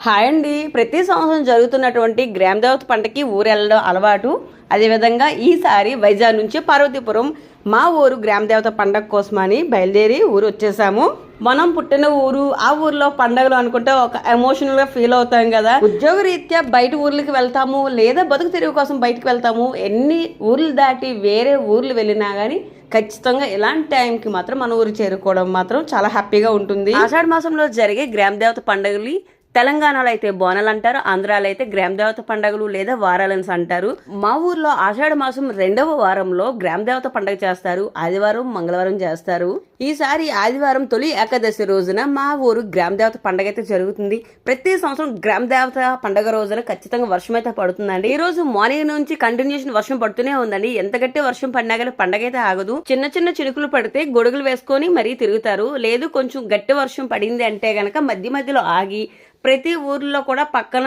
Hi అండి. ప్రతి సంవత్సరం జరుగుతున్నటువంటి గ్రామ దేవత పంటకి ఊరు వెళ్ళడం అలవాటు. అదేవిధంగా ఈసారి వైజాగ్ నుంచి పార్వతీపురం మా ఊరు గ్రామ దేవత పండగ కోసమని బయలుదేరి ఊరు వచ్చేసాము. మనం పుట్టిన ఊరు ఆ ఊర్లో పండగలు అనుకుంటే ఒక ఎమోషనల్గా ఫీల్ అవుతాం కదా. ఉద్యోగ రీత్యా బయట ఊర్లకి వెళ్తాము లేదా బతుకు తెరువు కోసం బయటకు వెళ్తాము. ఎన్ని ఊర్లు దాటి వేరే ఊర్లు వెళ్ళినా కానీ ఖచ్చితంగా ఇలాంటి టైంకి మాత్రం మన ఊరు చేరుకోవడం మాత్రం చాలా హ్యాపీగా ఉంటుంది. ఆషాఢ మాసంలో జరిగే గ్రామదేవత పండుగలు తెలంగాణలో అయితే బోనాలు అంటారు ఆంధ్రాలో అయితే గ్రామ దేవత పండుగలు లేదా వారాలన్స్ అంటారు. మా ఊర్లో ఆషాఢ మాసం రెండవ వారంలో గ్రామ దేవత పండుగ చేస్తారు ఆదివారం మంగళవారం చేస్తారు. ఈసారి ఆదివారం తొలి ఏకాదశి రోజున మా ఊరు గ్రామ దేవత పండుగ అయితే జరుగుతుంది. ప్రతి సంవత్సరం గ్రామ దేవత పండుగ రోజున ఖచ్చితంగా వర్షం అయితే పడుతుందండి. ఈ రోజు మార్నింగ్ నుంచి కంటిన్యూషన్ వర్షం పడుతూనే ఉందండి. ఎంత గట్టి వర్షం పడినా కానీ పండగ అయితే ఆగదు. చిన్న చిన్న చినుకులు పడితే గొడుగులు వేసుకొని మరీ తిరుగుతారు. లేదు కొంచెం గట్టి వర్షం పడింది అంటే గనక మధ్య మధ్యలో ఆగి ప్రతి ఊర్లో కూడా పక్కన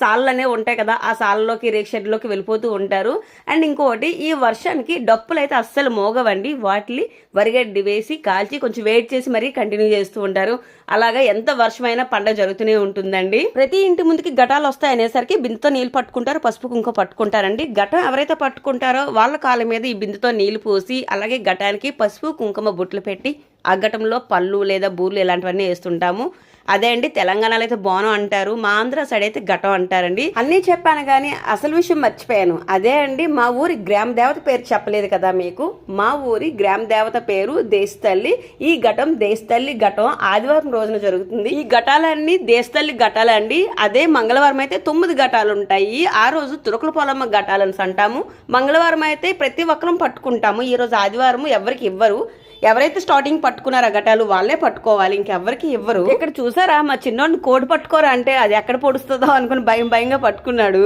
సాళ్ళు అనేవి ఉంటాయి కదా. ఆ సాళ్ళలోకి రేక్ షెడ్లోకి వెళ్ళిపోతూ ఉంటారు. అండ్ ఇంకొకటి ఈ వర్షానికి డప్పులు అయితే అస్సలు మోగవండి. వాటిని వరిగడ్డి వేసి కాల్చి కొంచెం వెయిట్ చేసి మరీ కంటిన్యూ చేస్తూ ఉంటారు. అలాగా ఎంత వర్షమైనా పండగ జరుగుతూనే ఉంటుందండి. ప్రతి ఇంటి ముందుకి ఘటాలు వస్తాయి అనేసరికి బిందుతో నీళ్ళు పట్టుకుంటారు పసుపు కుంకుమ పట్టుకుంటారండి. ఘటం ఎవరైతే పట్టుకుంటారో వాళ్ళ కాళ్ళ మీద ఈ బిందుతో నీళ్ళు పోసి అలాగే ఘటానికి పసుపు కుంకుమ బుట్లు పెట్టి ఆ ఘటంలో పళ్ళు లేదా బూర్లు ఇలాంటివన్నీ వేస్తుంటాము. అదే అండి తెలంగాణలో అయితే బోనం అంటారు మా ఆంధ్ర సైడ్ అయితే ఘటం అంటారండి. అన్నీ చెప్పాను కానీ అసలు విషయం మర్చిపోయాను. అదే అండి మా ఊరి గ్రామ దేవత పేరు చెప్పలేదు కదా మీకు? మా ఊరి గ్రామ దేవత పేరు దేశతల్లి. ఈ ఘటం దేశతల్లి ఘటం ఆదివారం రోజున జరుగుతుంది. ఈ ఘటాలన్నీ దేశతల్లి ఘటాలండి అదే మంగళవారం అయితే తొమ్మిది ఘటాలు ఉంటాయి. ఆ రోజు తురకుల పొలమ్మ ఘటాలని అంటాము. మంగళవారం అయితే ప్రతి ఒక్కరం పట్టుకుంటాము. ఈ రోజు ఆదివారం ఎవరికి ఇవ్వరు. ఎవరైతే స్టార్టింగ్ పట్టుకున్నారో ఘటాలు వాళ్ళే పట్టుకోవాలి. ఇంకెవరికి ఇవ్వరు. ఇక్కడ చూసారా మా చిన్నోడిని కోడి పట్టుకోరా అంటే అది ఎక్కడ పొడుస్తుందో అనుకుని భయం భయంగా పట్టుకున్నాడు.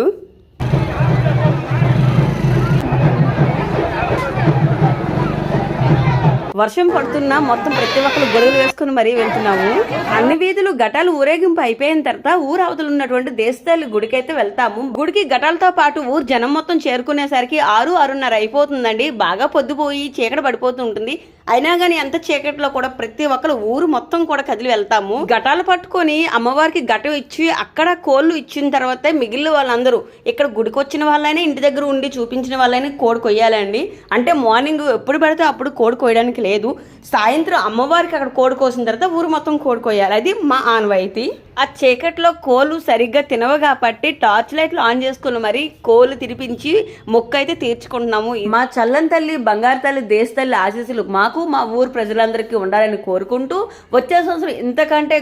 వర్షం పడుతున్నా మొత్తం ప్రతి ఒక్కరు గొడుగులు వేసుకుని మరీ వెళ్తున్నాము. అన్ని వీధులు ఘటాలు ఊరేగింపు అయిపోయిన తర్వాత ఊరు అవతలు ఉన్నటువంటి దేశతల్లి గుడికి అయితే వెళ్తాము. గుడికి ఘటాలతో పాటు ఊరు జనం మొత్తం చేరుకునేసరికి ఆరు ఆరున్నర అయిపోతుందండి. బాగా పొద్దుపోయి చీకట పడిపోతూ ఉంటుంది. అయినా కానీ ఎంత చీకట్లో కూడా ప్రతి ఒక్కరు ఊరు మొత్తం కూడా కదిలి వెళ్తాము. ఘటాలు పట్టుకొని అమ్మవారికి ఘటం ఇచ్చి అక్కడ కోళ్ళు ఇచ్చిన తర్వాతే మిగిలిన వాళ్ళందరూ ఇక్కడ గుడికి వచ్చిన వాళ్ళైనా ఇంటి దగ్గర ఉండి చూపించిన వాళ్ళైనా కోడి కొయ్యాలండి. అంటే మార్నింగ్ ఎప్పుడు పడితే అప్పుడు కోడి కోయడానికి లేదు. సాయంత్రం అమ్మవారికి అక్కడ కోడి కోసిన తర్వాత ఊరు మొత్తం కోడి కొయ్యాలి. అది మా ఆనవాయితీ. ఆ చీకట్లో కోళ్ళు సరిగ్గా తినవు కాబట్టి టార్చ్ లైట్లు ఆన్ చేసుకుని మరి కోళ్ళు తినిపించి మొక్క అయితే తీర్చుకుంటున్నాము. మా చల్లని తల్లి బంగారు తల్లి దేశ తల్లి ఆశీస్సులు మాకు మా ఊరు ప్రజలందరికీ ఉండాలని కోరుకుంటూ వచ్చే సంవత్సరం ఇంతకంటే